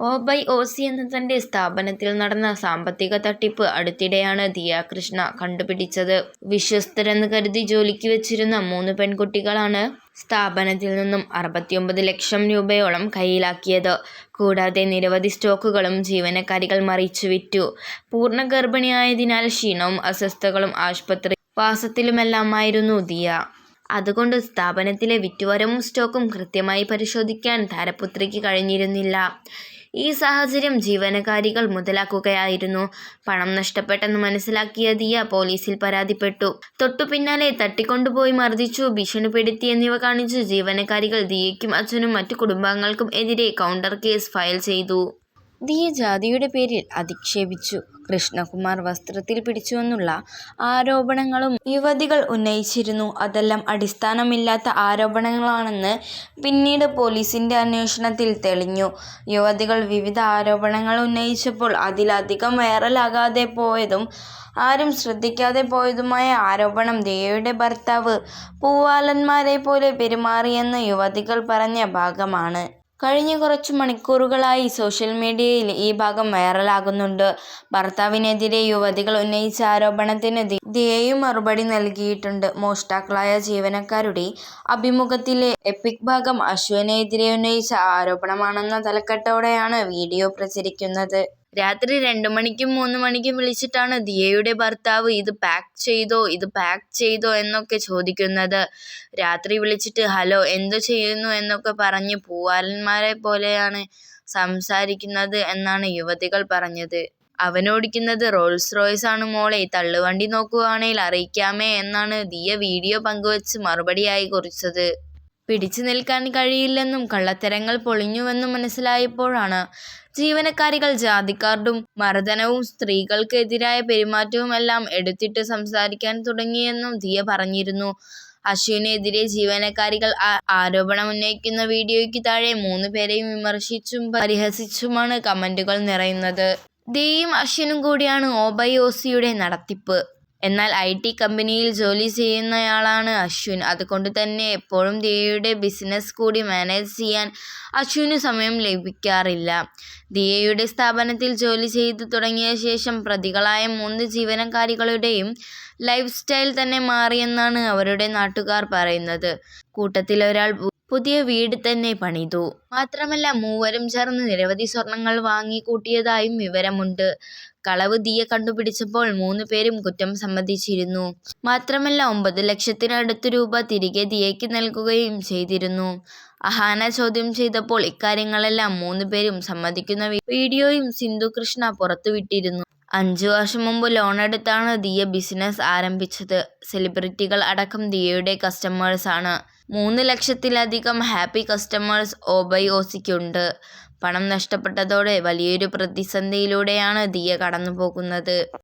O by O C എന്ന തന്റെ സ്ഥാപനത്തിൽ നടന്ന സാമ്പത്തിക തട്ടിപ്പ് അടുത്തിടെയാണ് ദിയ കൃഷ്ണ കണ്ടുപിടിച്ചത്. വിശ്വസ്തരെന്ന് കരുതി ജോലിക്ക് വെച്ചിരുന്ന മൂന്ന് പെൺകുട്ടികളാണ് സ്ഥാപനത്തിൽ നിന്നും അറുപത്തിയൊമ്പത് ലക്ഷം രൂപയോളം കയ്യിലാക്കിയത് കൂടാതെ നിരവധി സ്റ്റോക്കുകളും ജീവനക്കാരികൾ മറിച്ചു വിറ്റു. പൂർണ ഗർഭിണിയായതിനാൽ ക്ഷീണവും അസ്വസ്ഥകളും ആശുപത്രി വാസത്തിലുമെല്ലാമായിരുന്നു ദിയ. അതുകൊണ്ട് സ്ഥാപനത്തിലെ വിറ്റുവരവും സ്റ്റോക്കും കൃത്യമായി പരിശോധിക്കാൻ താരപുത്രിക്ക് കഴിഞ്ഞിരുന്നില്ല. ഈ സാഹചര്യം ജീവനക്കാരികൾ മുതലാക്കുകയായിരുന്നു. പണം നഷ്ടപ്പെട്ടെന്ന് മനസ്സിലാക്കിയ ദിയ പോലീസിൽ പരാതിപ്പെട്ടു. തൊട്ടുപിന്നാലെ തട്ടിക്കൊണ്ടുപോയി മർദ്ദിച്ചു ഭീഷണിപ്പെടുത്തി എന്നിവ കാണിച്ച് ജീവനക്കാരികൾ ദിയയ്ക്കും അച്ഛനും മറ്റു കുടുംബാംഗങ്ങൾക്കും എതിരെ കൗണ്ടർ കേസ് ഫയൽ ചെയ്തു. ദിയ ജാതിയുടെ പേരിൽ അധിക്ഷേപിച്ചു. കൃഷ്ണകുമാർ വസ്ത്രത്തിൽ പിടിച്ചുവെന്നുള്ള ആരോപണങ്ങളും യുവതികൾ ഉന്നയിച്ചിരുന്നു. അതെല്ലാം അടിസ്ഥാനമില്ലാത്ത ആരോപണങ്ങളാണെന്ന് പിന്നീട് പോലീസിന്റെ അന്വേഷണത്തിൽ തെളിഞ്ഞു. യുവതികൾ വിവിധ ആരോപണങ്ങൾ ഉന്നയിച്ചപ്പോൾ അതിലധികം വൈറലാകാതെ പോയതും ആരും ശ്രദ്ധിക്കാതെ പോയതുമായ ആരോപണം ദിയയുടെ ഭർത്താവ് പൂവാലന്മാരെ പോലെ പെരുമാറിയെന്ന് യുവതികൾ പറഞ്ഞ ഭാഗമാണ്. കഴിഞ്ഞ കുറച്ചു മണിക്കൂറുകളായി സോഷ്യൽ മീഡിയയിൽ ഈ ഭാഗം വൈറലാകുന്നുണ്ട്. ഭർത്താവിനെതിരെ യുവതികൾ ഉന്നയിച്ച ആരോപണത്തിന് ദിയയും മറുപടി നൽകിയിട്ടുണ്ട്. മോഷ്ടാക്കളായ ജീവനക്കാരുടെ അഭിമുഖത്തിലെ എപ്പിക് ഭാഗം അശ്വിനെതിരെ ഉന്നയിച്ച ആരോപണമാണെന്ന തലക്കെട്ടോടെയാണ് വീഡിയോ പ്രചരിക്കുന്നത്. രാത്രി രണ്ട് മണിക്കും മൂന്ന് മണിക്കും വിളിച്ചിട്ടാണ് ദിയയുടെ ഭർത്താവ് ഇത് പാക്ക് ചെയ്തോ ഇത് പാക്ക് ചെയ്തോ എന്നൊക്കെ ചോദിക്കുന്നത്. രാത്രി വിളിച്ചിട്ട് ഹലോ എന്തു ചെയ്യുന്നു എന്നൊക്കെ പറഞ്ഞ് പൂവാലന്മാരെ പോലെയാണ് സംസാരിക്കുന്നത് എന്നാണ് യുവതികൾ പറഞ്ഞത്. അവനോടിക്കുന്നത് റോൾസ് റോയ്സ് ആണ് മോളെ തള്ളുവണ്ടി നോക്കുകയാണെങ്കിൽ അറിയിക്കാമേ എന്നാണ് ദിയ വീഡിയോ പങ്കുവച്ച് മറുപടിയായി കുറിച്ചത്. പിടിച്ചു നിൽക്കാൻ കഴിയില്ലെന്നും കള്ളത്തരങ്ങൾ പൊളിഞ്ഞുവെന്നും മനസ്സിലായപ്പോഴാണ് ജീവനക്കാരികൾ ജാതിക്കാർഡും മർദ്ദനവും സ്ത്രീകൾക്കെതിരായ പെരുമാറ്റവും എല്ലാം എടുത്തിട്ട് സംസാരിക്കാൻ തുടങ്ങിയെന്നും ദിയ പറഞ്ഞിരുന്നു. അശുവിനെതിരെ ജീവനക്കാരികൾ ആരോപണം ഉന്നയിക്കുന്ന വീഡിയോയ്ക്ക് താഴെ മൂന്ന് പേരെയും വിമർശിച്ചും പരിഹസിച്ചുമാണ് കമന്റുകൾ നിറയുന്നത്. ദിയയും അശ്വിനും കൂടിയാണ് ഒ ബൈ ഒ സിയുടെ നടത്തിപ്പ്. എന്നാൽ ഐ ടി കമ്പനിയിൽ ജോലി ചെയ്യുന്നയാളാണ് അശ്വിൻ. അതുകൊണ്ട് തന്നെ എപ്പോഴും ദിയയുടെ ബിസിനസ് കൂടി മാനേജ് ചെയ്യാൻ അശ്വിന് സമയം ലഭിക്കാറില്ല. ദിയയുടെ സ്ഥാപനത്തിൽ ജോലി ചെയ്തു തുടങ്ങിയ ശേഷം പ്രതികളായ മൂന്ന് ജീവനക്കാരികളുടെയും ലൈഫ് സ്റ്റൈൽ തന്നെ മാറിയെന്നാണ് അവരുടെ നാട്ടുകാർ പറയുന്നത്. കൂട്ടത്തിലൊരാൾ പുതിയ വീട് തന്നെ പണിതു. മാത്രമല്ല മൂവരും ചേർന്ന് നിരവധി സ്വർണങ്ങൾ വാങ്ങിക്കൂട്ടിയതായും വിവരമുണ്ട്. കളവ് ദിയ കണ്ടുപിടിച്ചപ്പോൾ മൂന്ന് പേരും കുറ്റം സമ്മതിച്ചിരുന്നു. മാത്രമല്ല ഒമ്പത് ലക്ഷത്തിനടുത്ത് രൂപ തിരികെ ദിയയ്ക്ക് നൽകുകയും ചെയ്തിരുന്നു. അഹാന ചോദ്യം ചെയ്തപ്പോൾ ഇക്കാര്യങ്ങളെല്ലാം മൂന്ന് പേരും സമ്മതിക്കുന്ന വീഡിയോയും സിന്ധു കൃഷ്ണ പുറത്തുവിട്ടിരുന്നു. അഞ്ച് വർഷം മുമ്പ് ലോണെടുത്താണ് ദിയ ബിസിനസ് ആരംഭിച്ചത്. സെലിബ്രിറ്റികൾ അടക്കം ദിയയുടെ കസ്റ്റമേഴ്സ് ആണ് മൂന്ന് ലക്ഷത്തിലധികം ഹാപ്പി കസ്റ്റമേഴ്സ് ഓബൈ ഓസിക്കുണ്ട് പണം നഷ്ടപ്പെട്ടതോടെ വലിയൊരു പ്രതിസന്ധിയിലൂടെയാണ് ദിയ കടന്നുപോകുന്നത്.